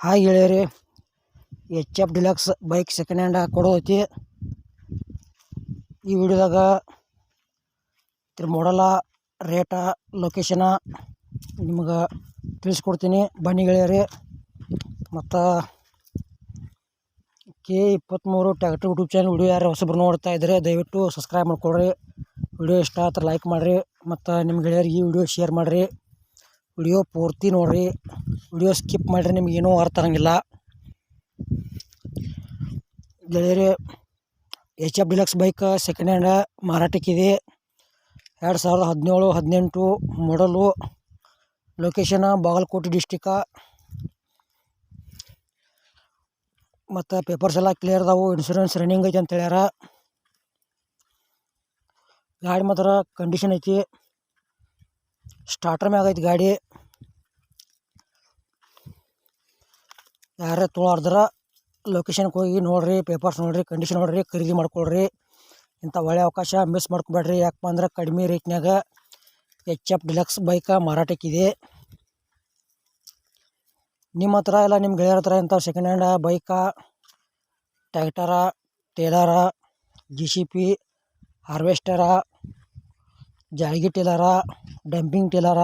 Hi ಗೆಳೆಯರಿ H F deluxe bike second hand ಕೊಡೋದೈತಿ ಈ ವಿಡಿಯೋದಾಗ ಇದ್ರ ಮಾಡಲ ರೇಟ ಲೊಕೇಶನ ನಿಮ್ಗೆ ತಿಳಿಸ್ಕೊಡ್ತೀನಿ. ಬನ್ನಿ ಗೆಳೆಯರಿ, ಮತ್ತು ಕೆ ಇಪ್ಪತ್ತ್ಮೂರು ಟ್ಯಾಕ್ಟ್ರ್ ಯೂಟ್ಯೂಬ್ ಚಾನಲ್ ವಿಡಿಯೋ ಯಾರು ಹೊಸಬ್ರು ನೋಡ್ತಾ ಇದ್ದರೆ ದಯವಿಟ್ಟು ಸಬ್ಸ್ಕ್ರೈಬ್ ಮಾಡ್ಕೊಳ್ರಿ. ವಿಡಿಯೋ ಇಷ್ಟ ಆದ್ರೆ ಲೈಕ್ ಮಾಡಿರಿ, ಮತ್ತು ನಿಮ್ಮ ಗೆಳೆಯರಿಗೆ ಈ ವಿಡಿಯೋ ಶೇರ್ ಮಾಡಿರಿ. ವಿಡಿಯೋ ಪೂರ್ತಿ ನೋಡಿರಿ. ವಿಡಿಯೋ ಸ್ಕಿಪ್ ಮಾಡಿರಿ, ನಿಮ್ಗೆ ಏನೂ ಅರ್ಥ ಆಗಂಗಿಲ್ಲ ಗೆಳೆಯರೇ H F deluxe bike second hand ಮಾರಾಟಕ್ಕಿದೆ ಎರಡು ಸಾವಿರದ ಹದಿನೇಳು, ಹದಿನೆಂಟು ಮಾಡಲು ಲೊಕೇಶನ ಬಾಗಲಕೋಟೆ ಡಿಸ್ಟಿಕ ಮತ್ತು ಪೇಪರ್ಸ್ ಎಲ್ಲ ಕ್ಲಿಯರ್ ಅದಾವು ಇನ್ಶೂರೆನ್ಸ್ ರನ್ನಿಂಗ್ ಐತೆ ಅಂತ ಹೇಳ್ಯಾರ. ಗಾಡಿ ಮಾತ್ರ ಕಂಡೀಷನ್ ಐತಿ. ಸ್ಟಾರ್ಟರ್ ಮ್ಯಾಗ ಐತಿ ಗಾಡಿ. ಯಾರೇ ತೊಗೊಳಾರ್ದ್ರ ಲೊಕೇಶನ್ಗೆ ಹೋಗಿ ನೋಡಿರಿ ಪೇಪರ್ಸ್ ನೋಡಿರಿ ಕಂಡೀಷನ್ ನೋಡಿರಿ, ಖರೀದಿ ಮಾಡ್ಕೊಳ್ರಿ. ಇಂಥ ಒಳ್ಳೆಯ ಅವಕಾಶ ಮಿಸ್ ಮಾಡ್ಕೊಬೇಡ್ರಿ. ಯಾಕಪ್ಪ ಅಂದ್ರೆ ಕಡಿಮೆ ರೇಟ್ನಾಗ ಎಚ್ ಎಫ್ ಡಿಲಕ್ಸ್ ಬೈಕ ಮಾರಾಟಕ್ಕಿದೆ ನಿಮ್ಮ ಹತ್ರ ಎಲ್ಲ ನಿಮ್ಮ ಗೆಳೆಯರ ಹತ್ರ ಇಂಥ second hand bike tractor trailer J C B harvester ಜಾಳ್ಗಿ trailer dumping trailer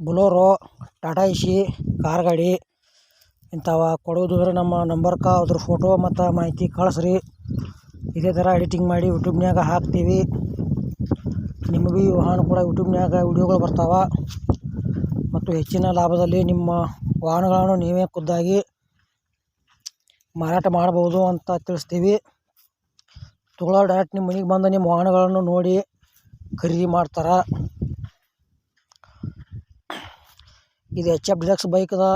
Bolero, Tata Ace car ಗಾಡಿ ಇಂಥವ ಕೊಡೋದು ಅಂದ್ರೆ ನಮ್ಮ ನಂಬರ್ಕ ಅದ್ರ ಫೋಟೋ ಮತ್ತು ಮಾಹಿತಿ ಕಳಿಸ್ರಿ. ಇದೇ ಥರ ಎಡಿಟಿಂಗ್ ಮಾಡಿ ಯೂಟ್ಯೂಬ್ನ್ಯಾಗ ಹಾಕ್ತೀವಿ. ನಿಮಗೂ ಈ ವಾಹನ ಕೂಡ ಯೂಟ್ಯೂಬ್ನ್ಯಾಗ ವಿಡಿಯೋಗಳು ಬರ್ತಾವೆ. ಮತ್ತು ಹೆಚ್ಚಿನ ಲಾಭದಲ್ಲಿ ನಿಮ್ಮ ವಾಹನಗಳನ್ನು ನೀವೇ ಖುದ್ದಾಗಿ ಮಾರಾಟ ಮಾಡ್ಬೋದು ಅಂತ ತಿಳಿಸ್ತೀವಿ. ತಗೊಳ್ಳೋ ಡೈರೆಕ್ಟ್ ನಿಮ್ಮ ಮನೆಗೆ ಬಂದು ನಿಮ್ಮ ವಾಹನಗಳನ್ನು ನೋಡಿ ಖರೀದಿ ಮಾಡ್ತಾರೆ. ಇದು ಎಚ್ ಎಫ್ ಡಿಲಕ್ಸ್ ಬೈಕ್ದ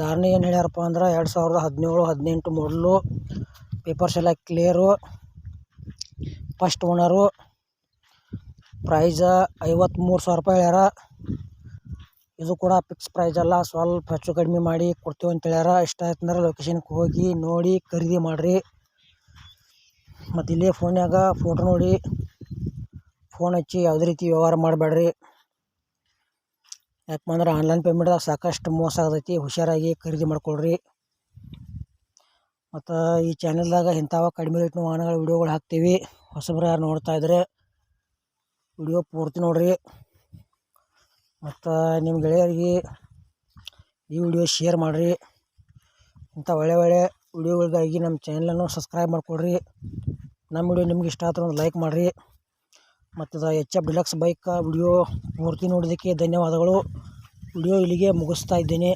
ಧಾರಣೆ ಏನು ಹೇಳ್ಯಾರಪ್ಪ ಅಂದ್ರೆ ಎರಡು ಸಾವಿರದ ಹದಿನೇಳು, ಹದಿನೆಂಟು ಮೊದಲು ಪೇಪರ್ಸ್ ಎಲ್ಲ ಕ್ಲಿಯರು ಫಸ್ಟ್ ಓನರು ಪ್ರೈಸ ಐವತ್ತ್ಮೂರು ಸಾವಿರ ರೂಪಾಯಿ ಹೇಳ್ಯಾರ. ಇದು ಕೂಡ ಫಿಕ್ಸ್ ಪ್ರೈಸ್ ಅಲ್ಲ, ಸ್ವಲ್ಪ ಹೆಚ್ಚು ಕಡಿಮೆ ಮಾಡಿ ಕೊಡ್ತೀವಿ ಅಂತ ಹೇಳ್ಯಾರ. ಇಷ್ಟ ಆಯ್ತು ಅಂದ್ರೆ ಲೊಕೇಶನ್ಗೆ ಹೋಗಿ ನೋಡಿ ಖರೀದಿ ಮಾಡಿರಿ. ಮತ್ತು ಇಲ್ಲೇ ಫೋನ್ಯಾಗ ಫೋಟೋ ನೋಡಿ. ಫೋನ್ ಹಚ್ಚಿ ಯಾವುದೇ ರೀತಿ ವ್ಯವಹಾರ ಮಾಡಬೇಡ್ರಿ. ಯಾಕಂದ್ರೆ ಆನ್ಲೈನ್ ಪೇಮೆಂಟ್ದಾಗ ಸಾಕಷ್ಟು ಮೋಸ ಆಗತೈತಿ, ಹುಷಾರಾಗಿ ಖರೀದಿ ಮಾಡ್ಕೊಳ್ರಿ. ಮತ್ತು ಈ ಚಾನಲ್ದಾಗ ಇಂಥವ ಕಡಿಮೆ ರೇಟ್ನ ವಾಹನಗಳ ವಿಡಿಯೋಗಳು ಹಾಕ್ತೀವಿ. ಹೊಸಬ್ರು ಯಾರು ನೋಡ್ತಾ ಇದ್ರೆ ವಿಡಿಯೋ ಪೂರ್ತಿ ನೋಡ್ರಿ. ಮತ್ತು ನಿಮ್ಮ ಗೆಳೆಯರಿಗೆ ಈ ವಿಡಿಯೋ ಶೇರ್ ಮಾಡಿರಿ. ಇಂಥ ಒಳ್ಳೆ ಒಳ್ಳೆ ವಿಡಿಯೋಗಳಿಗಾಗಿ ನಮ್ಮ ಚಾನಲನ್ನು ಸಬ್ಸ್ಕ್ರೈಬ್ ಮಾಡಿಕೊಡ್ರಿ. ನಮ್ಮ ವಿಡಿಯೋ ನಿಮ್ಗೆ ಇಷ್ಟ ಆದ್ರೆ ಒಂದು ಲೈಕ್ ಮಾಡಿರಿ. ಮತ್ತು ಇದು H F deluxe bike video ಪೂರ್ತಿ ನೋಡೋದಕ್ಕೆ ಧನ್ಯವಾದಗಳು. ವಿಡಿಯೋ ಇಲ್ಲಿಗೆ ಮುಗಿಸ್ತಾ ಇದ್ದೇನೆ.